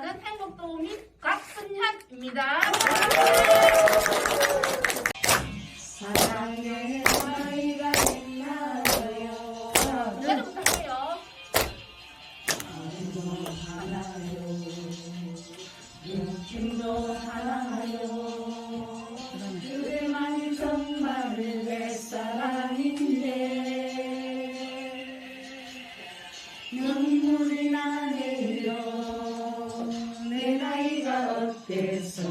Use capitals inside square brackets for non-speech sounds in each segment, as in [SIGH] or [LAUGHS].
하는 행복 도우미 곽순현입니다. 사랑의 어때서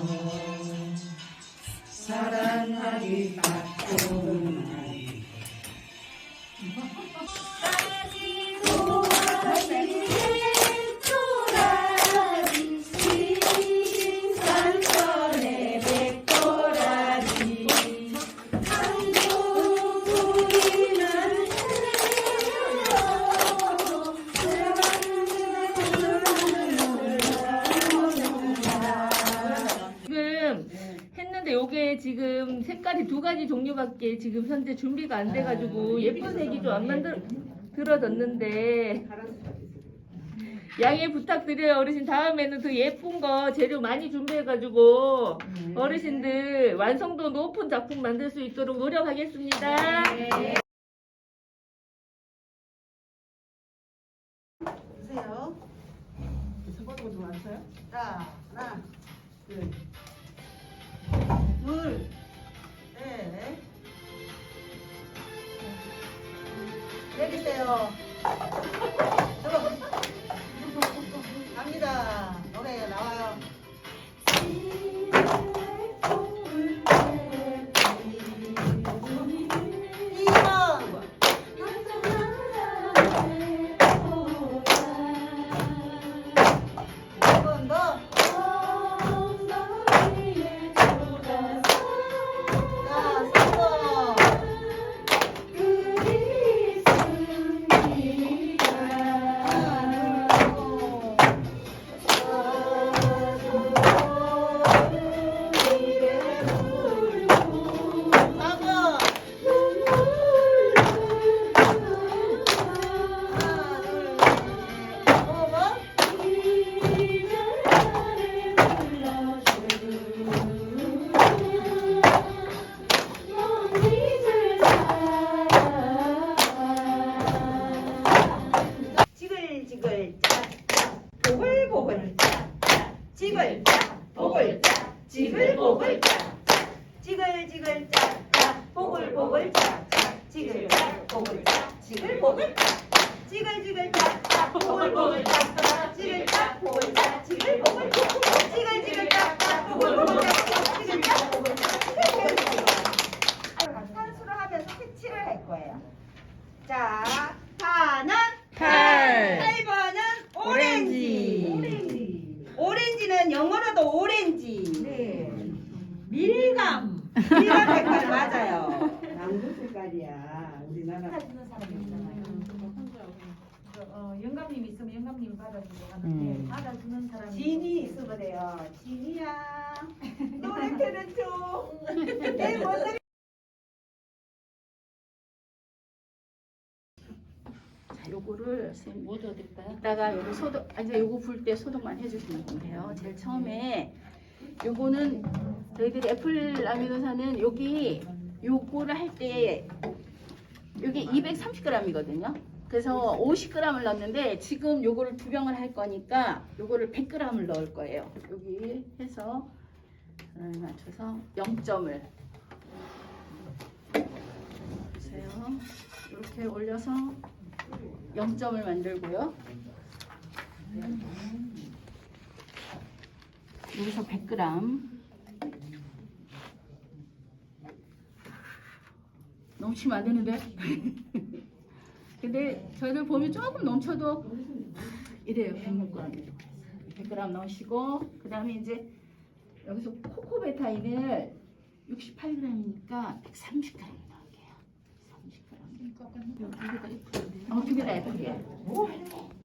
사랑하기 딱좋 가지 종류밖에 지금 현재 준비가 안 돼가지고 예쁜 색이 좀 안 만들 들어졌는데 양해 부탁드려요 어르신 다음에는 더 예쁜 거 재료 많이 준비해가지고 어르신들 완성도 높은 작품 만들 수 있도록 노력하겠습니다. 보세요. 저거도 좋아하세요? 자, 하나, 둘, 둘, 넷. 내리세요. [LAUGHS] 갑니다. 노래 나와요. 이번 짝짝 지글짝 보글 짝 지글보글 짝짝 지글지글 짝짝 보글 보글 짝짝 지글짝 보글 짝 지글보글 짝 지글지글 짝짝 보글 보글 짝짝 지글짝 보글 짝 지글보글 짝 지글지글 짝짝 보글 보글 짝짝 지글짝 보글 짝 지글보글 짝 산수로 하면서 색칠을 할 거예요. 자 파는 팔. 8번은 오렌지. 오렌지. 오렌지는 영어로도 오렌지. 네. 밀감. 밀감 색깔 맞아요. 남부 색깔이야. 우리나라. 받아주는 사람이 있잖아요. 그, 어, 영감님 있으면 영감님 받아주고 하는데 받아주는 사람이 진이 있으면 돼요. 진이야. [LAUGHS] 노래 틀어줘. [LAUGHS] 내 모습. 자, 요거를 선생님 뭐 넣어드릴까요? 이따가 요거 소독, 아, 이제 요거 불 때 소독만 해주시면 돼요. 제일 처음에 요거는 저희들이 애플 아미노산은 여기 요거를 할때 요게 230g이거든요. 그래서 50g을 넣었는데 지금 요거를 두 병을 할 거니까 요거를 100g을 넣을 거예요. 여기 해서 을 맞춰서 0점을 보세요. 이렇게 올려서 0점을 만들고요. 여기서 100g. 넘치면 안 되는데. [LAUGHS] 근데 저희들 보면 조금 넘쳐도 이래요. 106g. 100g 넣으시고 그 다음에 이제 여기서 코코베타인을 68g이니까 130g 넣을게요. 30g. 여기가 F인데. 어, 두개다 F예요.